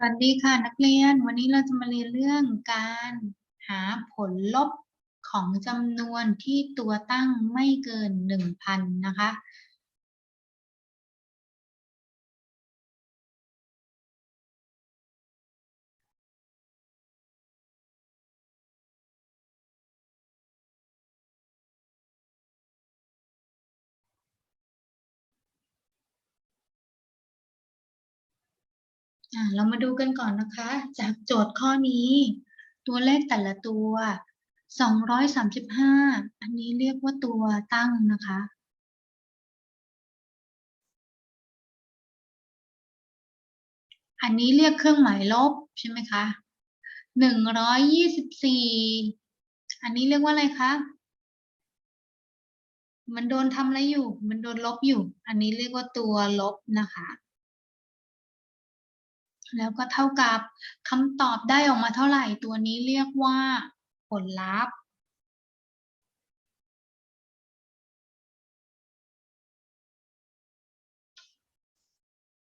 สวัสดีค่ะนักเรียน วันนี้เราจะมาเรียนเรื่องการหาผลลบของจำนวนที่ตัวตั้งไม่เกินหนึ่งพันนะคะ อะเรามาดูกันก่อนนะคะ จากโจทย์ข้อนี้ ตัวเลขแต่ละตัว 235 อันนี้เรียกว่าตัวตั้งนะคะ อันนี้เรียกเครื่องหมายลบใช่ไหมคะ 124 อันนี้เรียกว่าอะไรคะ มันโดนทำอะไรอยู่ มันโดนลบอยู่ อันนี้เรียกว่าตัวลบนะคะ แล้วก็เท่ากับคำตอบได้ออกมาเท่าไหร่ตัวนี้เรียกว่า ผลลัพธ์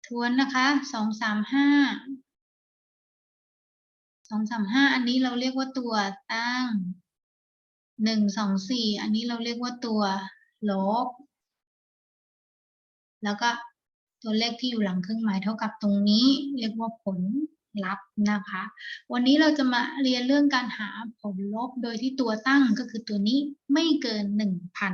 ทวนนะคะสองสามห้าสองสามห้าอันนี้เราเรียกว่าตัวตั้งหนึ่งสองสี่อันนี้เราเรียกว่าตัวลบ แล้วก็ ตัวเลขที่อยู่หลังเครื่องหมายเท่ากับตรงนี้ เรียกว่าผลลัพธ์นะคะ วันนี้เราจะมาเรียนเรื่องการหาผลลบโดยที่ตัวตั้งก็คือตัวนี้ไม่เกินหนึ่งพัน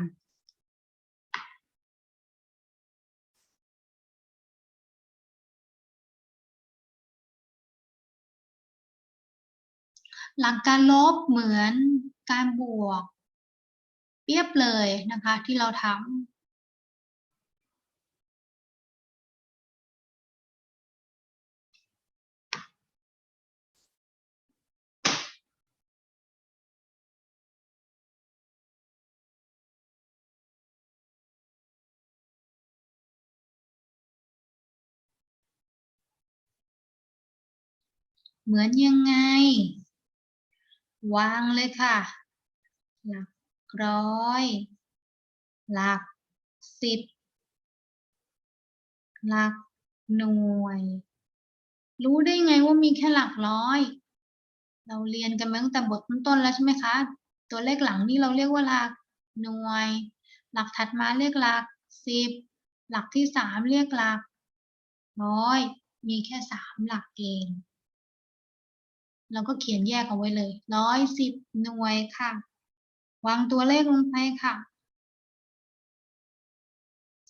หลักการลบเหมือนการบวก เปรียบเลยนะคะ ที่เราท เหมือนยังไง วางเลยค่ะ หลักร้อย หลักสิบ หลักหน่วย รู้ได้ไงว่ามีแค่หลักร้อย เราเรียนกันมาตั้งแต่บทต้นๆแล้วใช่ไหมคะ ตัวเลขหลังนี่เราเรียกว่าหลักหน่วย หลักถัดมาเรียกหลักสิบ หลักที่สามเรียกหลักร้อย มีแค่สามหลักเอง เราก็เขียนแยกเอาไว้เลยร้อยสิบหน่วยค่ะ วางตัวเลขลงไปค่ะ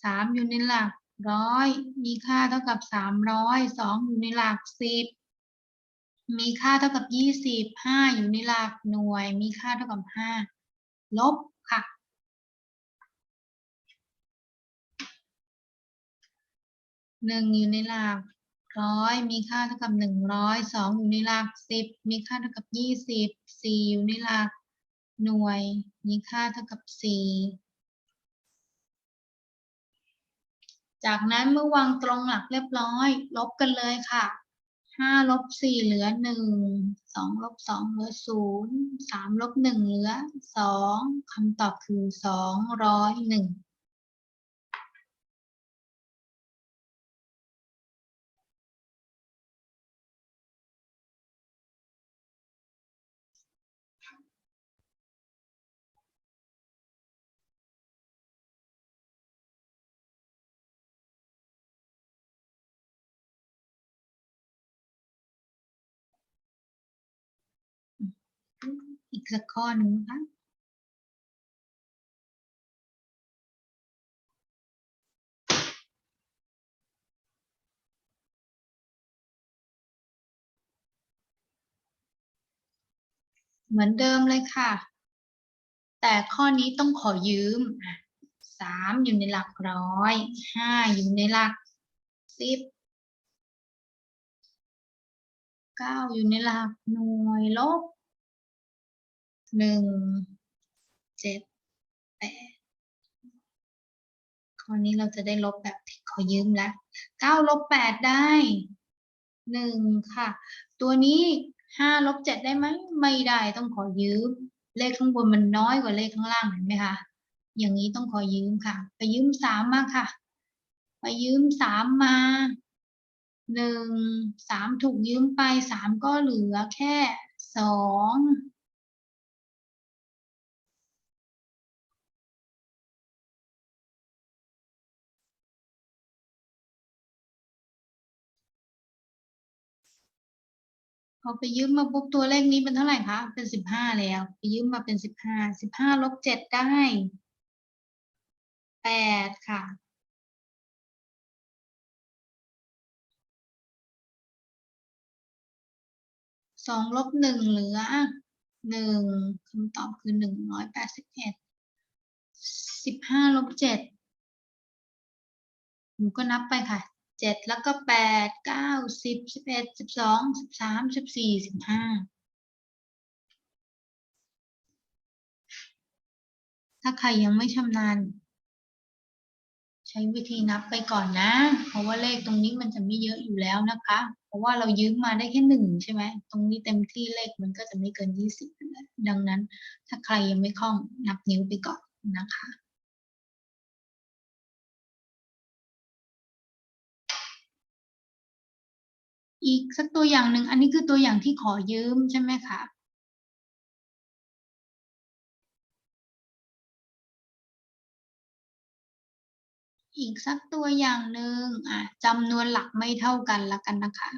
สามอยู่ในหลักร้อยมีค่าเท่ากับสามร้อยสองอยู่ในหลักสิบมีค่าเท่ากับยี่สิบห้าอยู่ในหลักหน่วย มีค่าเท่ากับห้าลบค่ะหนึ่งอยู่ในหลัก ร้อยมีค่าเท่ากับหนึ่งร้อยสองอยู่ในหลักสิบมีค่าเท่ากับยี่สิบสี่อยู่ในหลักหน่วย มีค่าเท่ากับสี่จากนั้นเมื่อวางตรงหลักเรียบร้อย ลบกันเลยค่ะห้าลบสี่เหลือหนึ่งสองลบสองเหลือศูนย์สามลบหนึ่งเหลือสองคำตอบคือสองร้อยหนึ่ง อีกสักข้อหนึ่งนะคะเหมือนเดิมเลยค่ะ แต่ข้อนี้ต้องขอยืมอะสามอยู่ในหลักร้อยห้าอยู่ในหลักสิบเก้าอยู่ในหลักหน่วยลบ หนึ่งเจ็ดแปดข้อนี้เราจะได้ลบแบบที่ขอยืมแล้วเก้าลบแปดได้หนึ่งค่ะ ตัวนี้ห้าลบเจ็ดได้ไหมไม่ได้ต้องขอยืม เลขข้างบนมันน้อยกว่าเลขข้างล่างเห็นไหมคะอย่างนี้ต้องขอยืมค่ะ ไปยืมสามมาค่ะ ไปยืมสามมาหนึ่งสามถูกยืมไปสามก็เหลือแค่สอง พอไปยืมมาปุ๊บตัวเลขนี้เป็นเท่าไหร่คะ เป็นสิบห้าแล้ว ไปยืมมาเป็นสิบห้า สิบห้าลบเจ็ดได้แปดค่ะ สองลบหนึ่งเหลือหนึ่งคำตอบคือหนึ่งร้อยแปดสิบเอ็ด สิบห้าลบเจ็ด หนูก็นับไปค่ะ เจ็ดแล้วก็แปดเก้าสิบสิบเอ็ดสิบสองสิบสามสิบสี่สิบห้าถ้าใครยังไม่ชำนาญ ใช้วิธีนับไปก่อนนะ เพราะว่าเลขตรงนี้มันจะไม่เยอะอยู่แล้วนะคะ เพราะว่าเรายืมมาได้แค่หนึ่งใช่ไหมตรงนี้เต็มที่เลขมันก็จะไม่เกินยี่สิบดังนั้น ถ้าใครยังไม่คล่องนับนิ้วไปก่อนนะคะ อีกสักตัวอย่างหนึ่งอันนี้คือตัวอย่างที่ขอยืมใช่ไหมคะอีกสักตัวอย่างหนึ่งอะจำนวนหลักไม่เท่ากันละกันนะคะ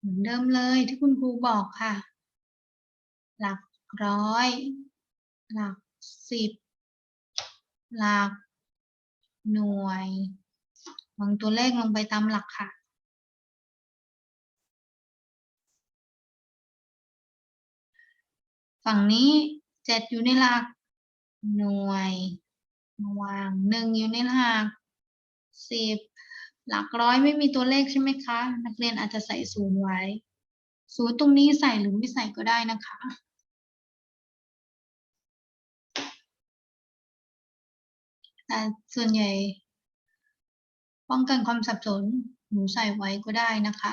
เหมือนเดิมเลยที่คุณครูบอกค่ะ หลักร้อย หลักสิบ หลัก หน่วยวางตัวเลขลงไปตามหลักค่ะฝั่งนี้เจ็ดอยู่ในหลัก หน่วยมาวางหนึ่งอยู่ในหลักสิบ หลักร้อยไม่มีตัวเลขใช่ไหมคะ นักเรียนอาจจะใส่ศูนย์ไว้ ศูนย์ตรงนี้ใส่หรือไม่ใส่ก็ได้นะคะ แต่ส่วนใหญ่ ป้องกันความสับสนหนูใส่ไว้ก็ได้นะคะ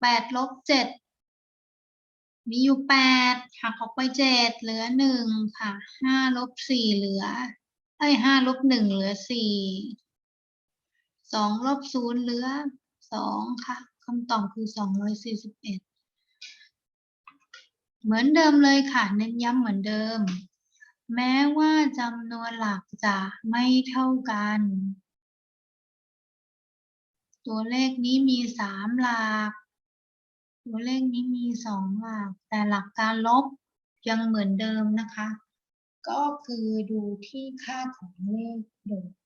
แปดลบเจ็ดมีอยู่แปดหักออกไปเจ็ดเหลือหนึ่งค่ะห้าลบสี่เหลือ เอ้ยห้าลบหนึ่งเหลือสี่ สองลบศูนย์เหลือสองค่ะคำตอบคือสองร้อยสี่สิบเอ็ดเหมือนเดิมเลยค่ะ เน้นย้ำเหมือนเดิม แม้ว่าจำนวนหลักจะไม่เท่ากัน ตัวเลขนี้มีสามหลัก ตัวเลขนี้มีสองหลัก แต่หลักการลบยังเหมือนเดิมนะคะ ก็คือดูที่ค่าของเลขโดด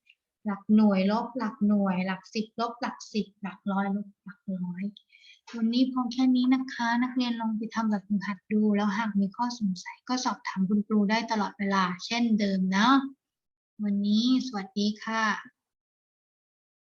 หลักหน่วยลบหลักหน่วย หลักสิบลบหลักสิบหลักร้อยลบหลักร้อยวันนี้พอแค่นี้นะคะ นักเรียนลองไปทำแบบฝึกหัดดู แล้วหากมีข้อสงสัยก็สอบถามคุณครูได้ตลอดเวลา เช่นเดิมเนาะวันนี้สวัสดีค่ะ